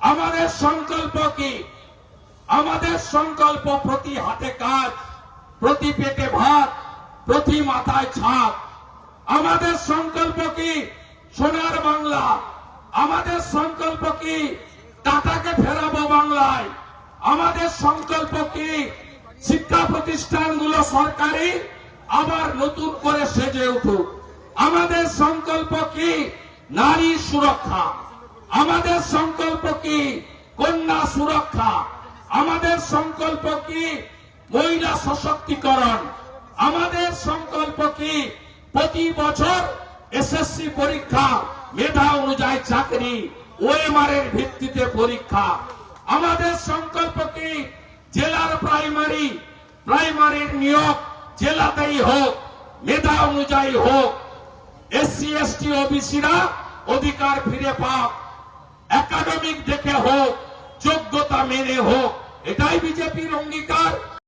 আমাদের সংকল্প কি? আমাদের সংকল্প প্রতি হাতে কাজ, প্রতি পেটে ভাত, প্রতি মাথায় ছাদ। আমাদের সংকল্প কি? সোনার বাংলা। আমাদের সংকল্প কি? টাটাকে ফেরাবো বাংলায়। আমাদের সংকল্প কি? শিক্ষা প্রতিষ্ঠানগুলো সরকারি, আবার নতুন করে সেজে উঠুক। আমাদের সংকল্প কি? নারী সুরক্ষা। আমাদের সংকল্প কি? কন্যা সুরক্ষা। আমাদের সংকল্প কি? মহিলা সশক্তিকরণ। আমাদের সংকল্প কি? প্রতি বছর এসএসসি পরীক্ষা, মেধা অনুযায়ী চাকরি ওএমআর এর ভিত্তিতে পরীক্ষা। আমাদের সংকল্প কি? জেলার প্রাইমারি, প্রাইমারির নিয়োগ জেলাতেই হোক, মেধা অনুযায়ী হোক। এসসি এসটি ওবিসিরা অধিকার ফিরে পাক। একাডেমিক দেখে হোক যোগ্যতা মেনে হোক এটাই বিজেপির অঙ্গীকার।